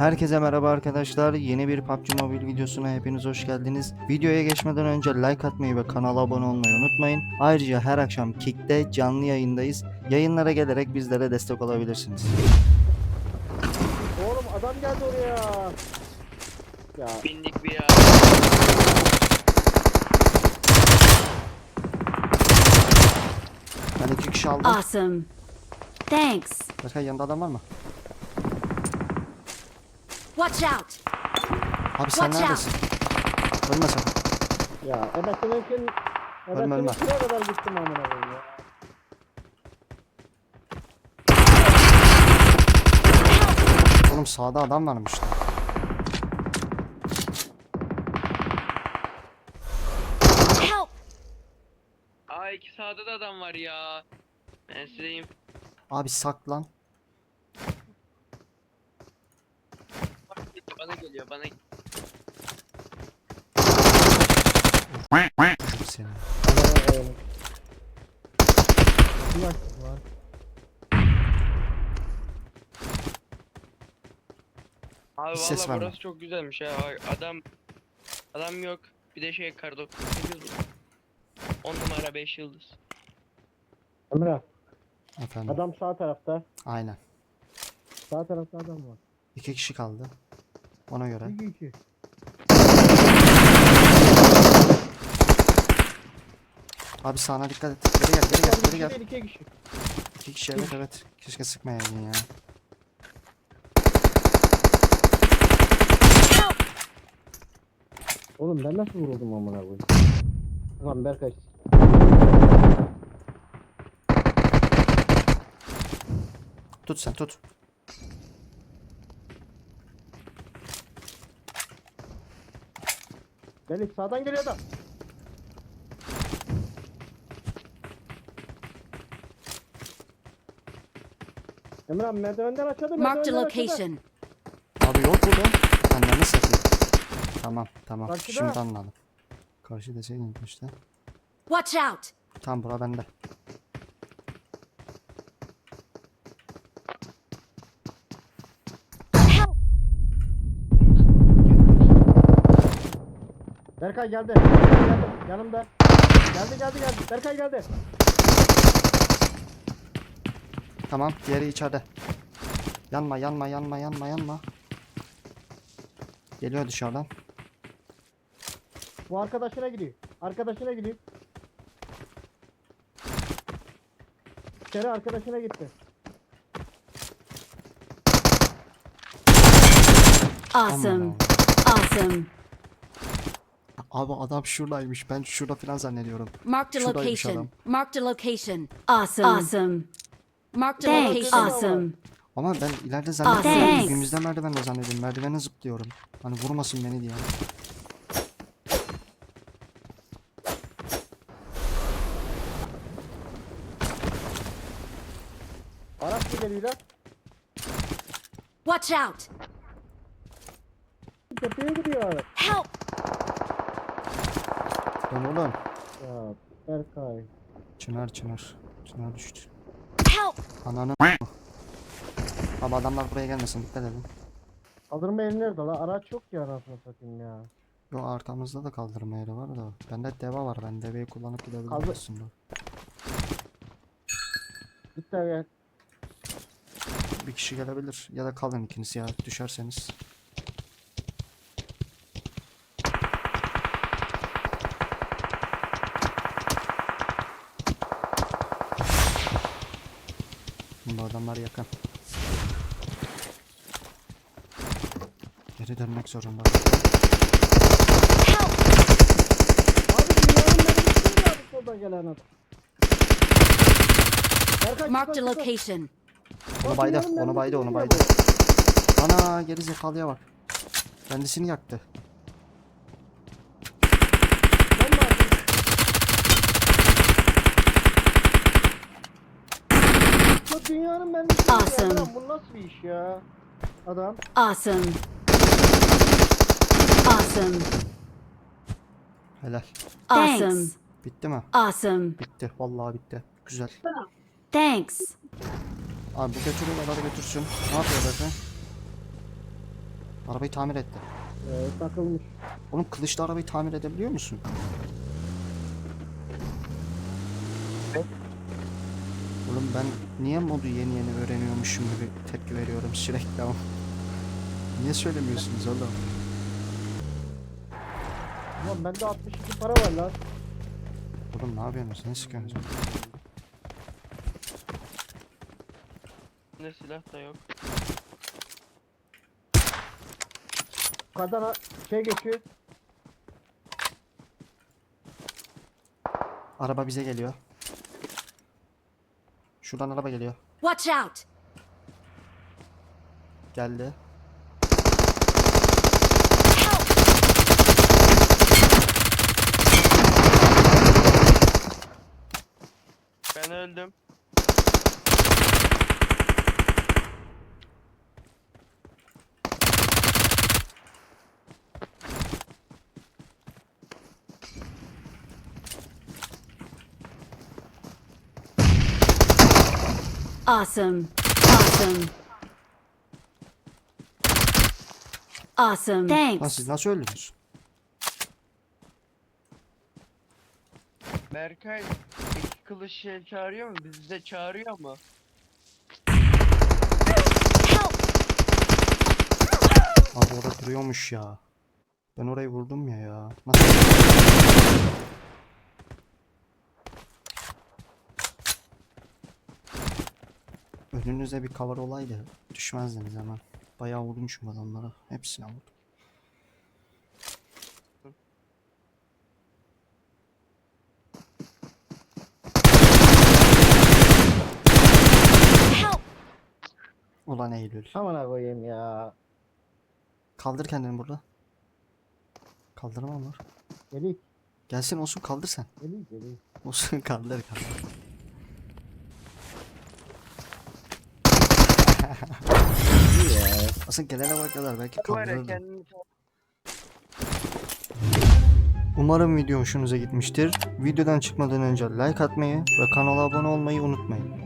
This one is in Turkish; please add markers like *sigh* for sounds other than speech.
Herkese merhaba arkadaşlar. Yeni bir PUBG Mobile videosuna hepiniz hoş geldiniz. Videoya geçmeden önce like atmayı ve kanala abone olmayı unutmayın. Ayrıca her akşam Kick'te canlı yayındayız. Yayınlara gelerek bizlere destek olabilirsiniz. Oğlum adam geldi oraya. Ya Bindik bir ya. Ben iki kişi aldım. Awesome. Thanks. Başka yanında adam var mı? Watch out. Abi sen Watch out. neredesin? Ölme sakın. ya ebesininkin Ölme, ölme. ebesininkiye kadar gittim amına koyayım ya. Oğlum sağda adam varmış. da. Help. Aa iki sağda da adam var ya. Ben sileyim. Abi saklan. Bana geliyor bana. Dur seni. Var. Abi Hiç ses valla verme. burası çok güzelmiş ya. Adam adam yok. Bir de şey kar 98 10 numara 5 yıldız. Emre Efendim. adam sağ tarafta. Aynen. Sağ tarafta adam var. İki kişi kaldı. Ona göre. İki iki. Abi sağına dikkat et. Geri gel, geri gel, geri gel. değil iki kişi. İki kişi evet evet. Keşke sıkmayaydın ya. Oğlum ben nasıl vuruldum amına koyayım? Ulan Berkay. Tut sen tut. Melih sağdan geliyor adam. Emre abi merdivenden aşağıda Marked a merdivenden location. Abi yok burada. Ananı satayım. Tamam tamam. Karşıda. Şimdi anladım. Karşı deseydin işte. Watch out. Tam bura bende. Berkay geldi. Berkay geldi. Yanımda. Geldi geldi geldi. Berkay geldi. Tamam diğeri içeride. Yanma yanma yanma yanma yanma. Geliyor dışarıdan. Bu arkadaşına gidiyor. Arkadaşına gidiyor. İçeri arkadaşına gitti. Awesome. Awesome. Abi adam şuradaymış. Ben şurada falan zannediyorum. Marked a Şuradaymış location. adam. Marked a location. Awesome. Awesome. Marked a Thanks. location. Awesome. Ama ben ileride zannediyorum. thanks. Dibimizde merdivende zannediyorum. Merdivene zıplıyorum. Hani vurmasın beni diye. Araç mı geliyor lan? Watch out. Tepeye gidiyor araç. Help. Lan oğlum. Ya Berkay. Çınar çınar. Çınar düştü. Help. Ananı Abi adamlar buraya gelmesin dikkat edin. Kaldırma yeri nerede la? Araç yok ya anasını satayım ya. Yo arkamızda da kaldırma yeri var da. Bende deva var. Ben deveyi kullanıp gidebilirim Kaldır. aslında. Git de gel. Bir kişi gelebilir. Ya da kalın ikiniz ya düşerseniz. Bu adamlar yakın. Geri dönmek zorunda. Abi dünyanın neresinde abi soldan gelen adam? Marked a location. Onu baydı, onu baydı, onu baydı. Ana geri zekalıya bak. Kendisini yaktı. bu? Ben mi atayım? Bu dünyanın mermisi Awesome. ya. Bu nasıl bir iş ya? Adam. Awesome. Awesome. Helal. Awesome. Bitti mi? Awesome. Bitti. Vallahi bitti. Güzel. Thanks. Abi bu götürüyorlar hadi götürsün. Ne yapıyor zaten? Arabayı tamir etti. Ee, takılmış. Oğlum kılıçla arabayı tamir edebiliyor musun? Ben niye modu yeni yeni öğreniyormuşum gibi tepki veriyorum sürekli ama. Niye söylemiyorsunuz oğlum? Ulan bende 62 para var lan. Oğlum ne yapıyorsunuz? Ne sıkıyorsunuz? Ne silah da yok. Yukarıdan ha- şey geçiyor. Araba bize geliyor. Şuradan araba geliyor. Watch out! Geldi. Ben öldüm. Awesome. Awesome. Awesome. Lan Thanks. siz nasıl öldünüz? Berkay iki kılıç şey çağırıyor mu? Bizi de çağırıyor ama. Abi orada duruyormuş ya. Ben orayı vurdum ya ya. Nasıl? Önünüze bir cover olaydı düşmezdiniz hemen. Bayağı vurmuşum adamlara. Hepsine vurdum. Ulan Eylül. Aman koyayım ya. Kaldır kendini burada. Kaldıramam var. Gelik. Gelsin olsun kaldır sen. Gelik gelik. Olsun *laughs* kaldır kaldır. İyi ya. Asıl gelene bak kadar belki kendini Umarım video hoşunuza gitmiştir. Videodan çıkmadan önce like atmayı ve kanala abone olmayı unutmayın.